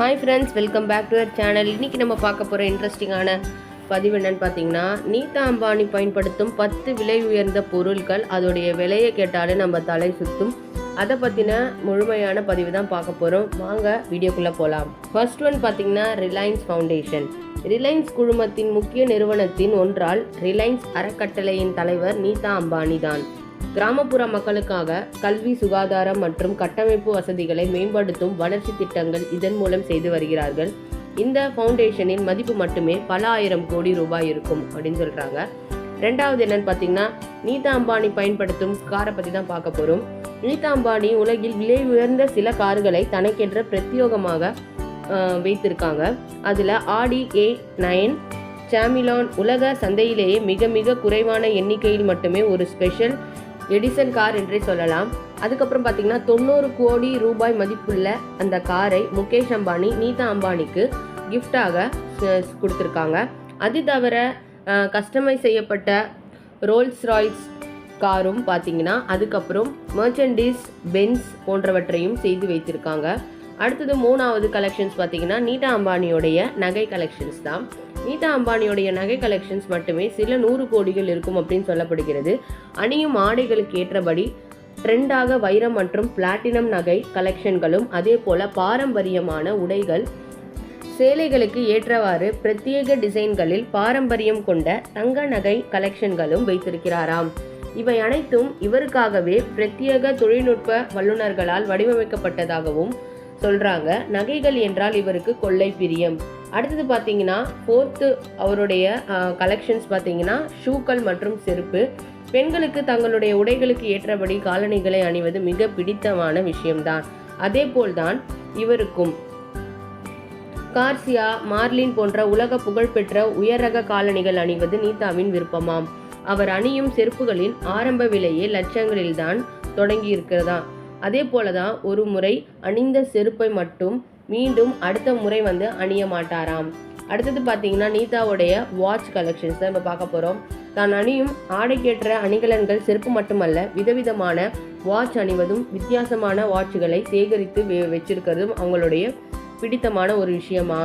Hi friends welcome back to our channel இன்றைக்கி நம்ம பார்க்க போகிற இன்ட்ரெஸ்டிங்கான பதிவு என்னன்னு பார்த்தீங்கன்னா நீதா அம்பானி பயன்படுத்தும் பத்து விலை உயர்ந்த பொருட்கள் அதோடைய விலையை கேட்டாலே நம்ம தலை சுத்தும். அதை பற்றின முழுமையான பதிவு தான் பார்க்க போகிறோம் வாங்க வீடியோக்குள்ளே போகலாம் ஃபர்ஸ்ட் ஒன் பார்த்தீங்கன்னா ரிலையன்ஸ் ஃபவுண்டேஷன் ரிலையன்ஸ் குழுமத்தின் முக்கிய நிறுவனத்தின் ஒன்றால் ரிலையன்ஸ் அறக்கட்டளையின் தலைவர் நீதா அம்பானி தான் கிராமப்புற மக்களுக்காக கல்வி சுகாதாரம் மற்றும் கட்டமைப்பு வசதிகளை மேம்படுத்தும் வளர்ச்சி திட்டங்கள் இதன் மூலம் செய்து வருகிறார்கள். இந்த ஃபவுண்டேஷனின் மதிப்பு மட்டுமே பல ஆயிரம் கோடி ரூபாய் இருக்கும் அப்படின்னு சொல்கிறாங்க ரெண்டாவது என்னன்னு பார்த்தீங்கன்னா நீதா அம்பானி பயன்படுத்தும் காரை பற்றி தான் பார்க்க போகிறோம் நீதா அம்பானி உலகில் விலை உயர்ந்த சில கார்களை தனக்கென்ற பிரத்யோகமாக வைத்திருக்காங்க. அதில் ஆடி ஏ நைன் சாமிலான் உலக சந்தையிலேயே மிக மிக குறைவான எண்ணிக்கையில் மட்டுமே ஒரு ஸ்பெஷல் எடிசன் கார் என்றே சொல்லலாம். அதுக்கப்புறம் பார்த்தீங்கன்னா தொண்ணூறு கோடி ரூபாய் மதிப்புள்ள அந்த காரை முகேஷ் அம்பானி நீதா அம்பானிக்கு கிஃப்டாக கொடுத்துருக்காங்க. அது தவிர கஸ்டமைஸ் செய்யப்பட்ட ரோல்ஸ் ராய்ஸ் காரும் பார்த்தீங்கன்னா அதுக்கப்புறம் மர்ச்சன்டிஸ் பென்ஸ் போன்றவற்றையும் செய்து வைத்திருக்காங்க. அடுத்தது மூணாவது கலெக்ஷன்ஸ் பார்த்தீங்கன்னா நீதா அம்பானியோடைய நகை கலெக்ஷன்ஸ் தான். நீதா அம்பானியோடைய நகை கலெக்ஷன்ஸ் மட்டுமே சில நூறு கோடிகள் இருக்கும் அப்படின்னு சொல்லப்படுகிறது. அணியும் ஆடைகளுக்கு ஏற்றபடி ட்ரெண்டாக வைரம் மற்றும் பிளாட்டினம் நகை கலெக்ஷன்களும் அதே போல பாரம்பரியமான உடைகள் சேலைகளுக்கு ஏற்றவாறு பிரத்யேக டிசைன்களில் பாரம்பரியம் கொண்ட தங்க நகை கலெக்ஷன்களும் வைத்திருக்கிறாராம். இவை அனைத்தும் இவருக்காகவே பிரத்யேக தொழில்நுட்ப வல்லுநர்களால் வடிவமைக்கப்பட்டதாகவும் சொல்றாங்க. நகைகள் என்றால் இவருக்கு கொள்ளை பிரியம். அடுத்தது பார்த்தீங்கன்னா ஃபோர்த்து அவருடைய கலெக்ஷன்ஸ் பார்த்தீங்கன்னா ஷூக்கள் மற்றும் செருப்பு. பெண்களுக்கு தங்களுடைய உடைகளுக்கு ஏற்றபடி காலணிகளை அணிவது மிக பிடித்தமான விஷயம்தான். அதே போல்தான் இவருக்கும். கார்சியா மார்லின் போன்ற உலக புகழ்பெற்ற உயரக காலணிகள் அணிவது நீதாவின் விருப்பமாம். அவர் அணியும் செருப்புகளின் ஆரம்ப விலையே லட்சங்களில்தான் தொடங்கி இருக்கிறதா அதே போலதான் ஒரு முறை அணிந்த செருப்பை மட்டும் மீண்டும் அடுத்த முறை வந்து அணிய மாட்டாராம். அடுத்தது பார்த்தீங்கன்னா நீதாவுடைய வாட்ச் கலெக்ஷன்ஸ் தான் இப்போ பார்க்க போகிறோம் தான் அணியும் ஆடைக்கேற்ற அணிகலன்கள் செருப்பு மட்டுமல்ல விதவிதமான வாட்ச் அணிவதும் வித்தியாசமான வாட்சுகளை சேகரித்து வெ வச்சிருக்கிறதும் அவங்களுடைய பிடித்தமான ஒரு விஷயமா.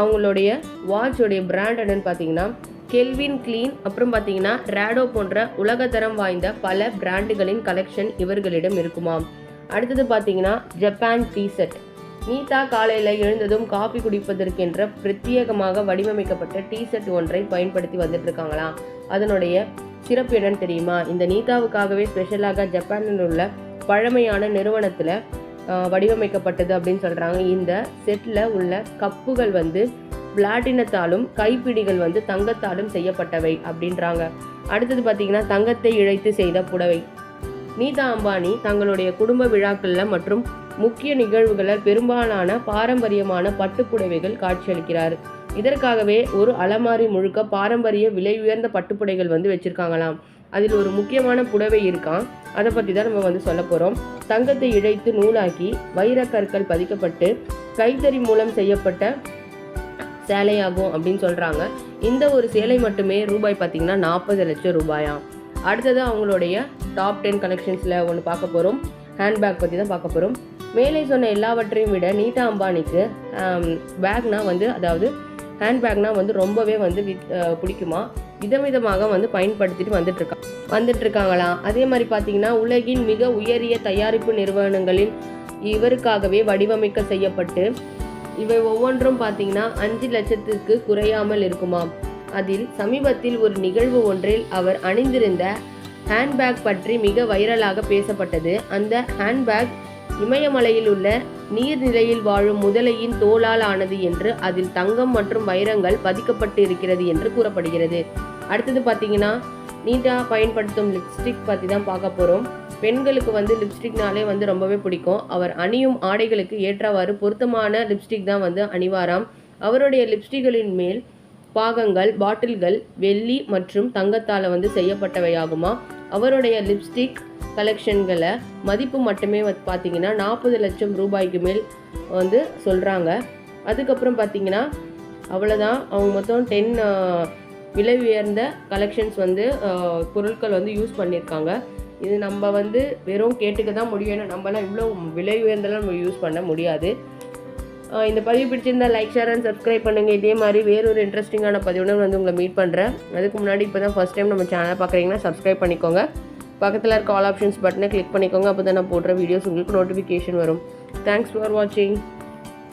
அவங்களுடைய வாட்சோடைய பிராண்ட் என்னன்னு பார்த்தீங்கன்னா கெல்வின் கிளீன் அப்புறம் பார்த்தீங்கன்னா ரேடோ போன்ற உலகத்தரம் வாய்ந்த பல பிராண்டுகளின் கலெக்ஷன் இவர்களிடம் இருக்குமாம். அடுத்தது பார்த்தீங்கன்னா ஜப்பான் டீ செட் நீதா காலையில் எழுந்ததும் காஃபி குடிப்பதற்கென்ற பிரத்யேகமாக வடிவமைக்கப்பட்ட டீ செட் ஒன்றை பயன்படுத்தி வந்துட்டு இருக்காங்களாம் அதனுடைய சிறப்பு என்னன்னு தெரியுமா? இந்த நீதாவுக்காகவே ஸ்பெஷலாக ஜப்பானில் உள்ள பழமையான நிறுவனத்தில் வடிவமைக்கப்பட்டது அப்படின்னு சொல்கிறாங்க இந்த செட்டில் உள்ள கப்புகள் வந்து பிளாட்டினத்தாலும் கைப்பிடிகள் வந்து தங்கத்தாலும் செய்யப்பட்டவை அப்படின்றாங்க. அடுத்தது பார்த்தீங்கன்னா தங்கத்தை இழைத்து செய்த புடவை. நீதா அம்பானி தங்களுடைய குடும்ப விழாக்களில் மற்றும் முக்கிய நிகழ்வுகளில் பெரும்பாலான பாரம்பரியமான பட்டுப்புடவைகள் காட்சியளிக்கிறார். இதற்காகவே ஒரு அலமாரி முழுக்க பாரம்பரிய விலை உயர்ந்த பட்டுப்புடைகள் வந்து வச்சிருக்காங்களாம். அதில் ஒரு முக்கியமான புடவை இருக்கான் அதை பற்றி தான் நம்ம வந்து சொல்ல போகிறோம் தங்கத்தை இழைத்து நூலாக்கி வைரக்கற்கள் பதிக்கப்பட்டு கைத்தறி மூலம் செய்யப்பட்ட சேலையாகும் அப்படின்னு சொல்கிறாங்க இந்த ஒரு சேலை மட்டுமே ரூபாய் பார்த்தீங்கன்னா நாற்பது லட்சம் ரூபாயாம். அடுத்தது அவங்களுடைய டாப் டென் கலெக்ஷன்ஸில் ஒன்று பார்க்க போகிறோம் ஹேண்ட்பேக் பற்றி தான் பார்க்க போகிறோம் மேலே சொன்ன எல்லாவற்றையும் விட நீதா அம்பானிக்கு பேக்னா வந்து அதாவது ஹேண்ட்பேக்னா வந்து ரொம்பவே வந்து வித் பிடிக்குமா? விதவிதமாக வந்து பயன்படுத்திட்டு வந்துட்டுருக்கா வந்துட்டுருக்காங்களாம் அதே மாதிரி பார்த்தீங்கன்னா உலகின் மிக உயரிய தயாரிப்பு நிறுவனங்களில் இவருக்காகவே வடிவமைக்க செய்யப்பட்டு இவை ஒவ்வொன்றும் பார்த்தீங்கன்னா அஞ்சு லட்சத்துக்கு குறையாமல் இருக்குமாம் அதில் சமீபத்தில் ஒரு நிகழ்வு ஒன்றில் அவர் அணிந்திருந்த ஹேண்ட்பேக் பற்றி மிக வைரலாக பேசப்பட்டது. அந்த ஹேண்ட்பேக் இமயமலையில் உள்ள நீர்நிலையில் வாழும் முதலையின் தோலால் ஆனது என்று அதில் தங்கம் மற்றும் வைரங்கள் பதிக்கப்பட்டு இருக்கிறது என்று கூறப்படுகிறது. அடுத்தது பார்த்தீங்கன்னா நீட்டாக பயன்படுத்தும் லிப்ஸ்டிக் பற்றி தான் பார்க்க போகிறோம் பெண்களுக்கு வந்து லிப்ஸ்டிக்னாலே வந்து ரொம்பவே பிடிக்கும். அவர் அணியும் ஆடைகளுக்கு ஏற்றவாறு பொருத்தமான லிப்ஸ்டிக் தான் வந்து அணிவாராம். அவருடைய லிப்ஸ்டிக்களின் மேல் பாகங்கள் பாட்டில்கள் வெள்ளி மற்றும் தங்கத்தால் வந்து செய்யப்பட்டவையாகுமா. அவருடைய லிப்ஸ்டிக் கலெக்ஷன்களை மதிப்பு மட்டுமே பார்த்தீங்கன்னா நாற்பது லட்சம் ரூபாய்க்கு மேல் வந்து சொல்கிறாங்க அதுக்கப்புறம் பார்த்தீங்கன்னா அவ்வளோதான் அவங்க மொத்தம் டென் விலை உயர்ந்த கலெக்ஷன்ஸ் வந்து பொருட்கள் வந்து யூஸ் பண்ணியிருக்காங்க. இது நம்ம வந்து வெறும் கேட்டுக்க தான் முடியும். ஏன்னா நம்மலாம் இவ்வளோ விலை உயர்ந்தெல்லாம் நம்ம யூஸ் பண்ண முடியாது. இந்த பதிவு பிடிச்சிருந்தால் லைக் ஷேர் அண்ட் சப்ஸ்கிரைப் பண்ணுங்கள் இதே மாதிரி வேறொரு இன்ட்ரெஸ்டிங்கான பதிவுடன் வந்து உங்களை மீட் பண்ணுறேன் அதுக்கு முன்னாடி இப்போ தான் ஃபஸ்ட் டைம் நம்ம சேனலை பார்க்குறீங்கன்னா சப்ஸ்கிரைப் பண்ணிக்கோங்க. பக்கத்தில் இருக்க ஆல் ஆப்ஷன்ஸ் பட்டனை கிளிக் பண்ணிக்கோங்க அப்போ தான் நான் போடுற வீடியோஸ் உங்களுக்கு நோட்டிஃபிகேஷன் வரும். தேங்க்ஸ் ஃபார் வாட்சிங்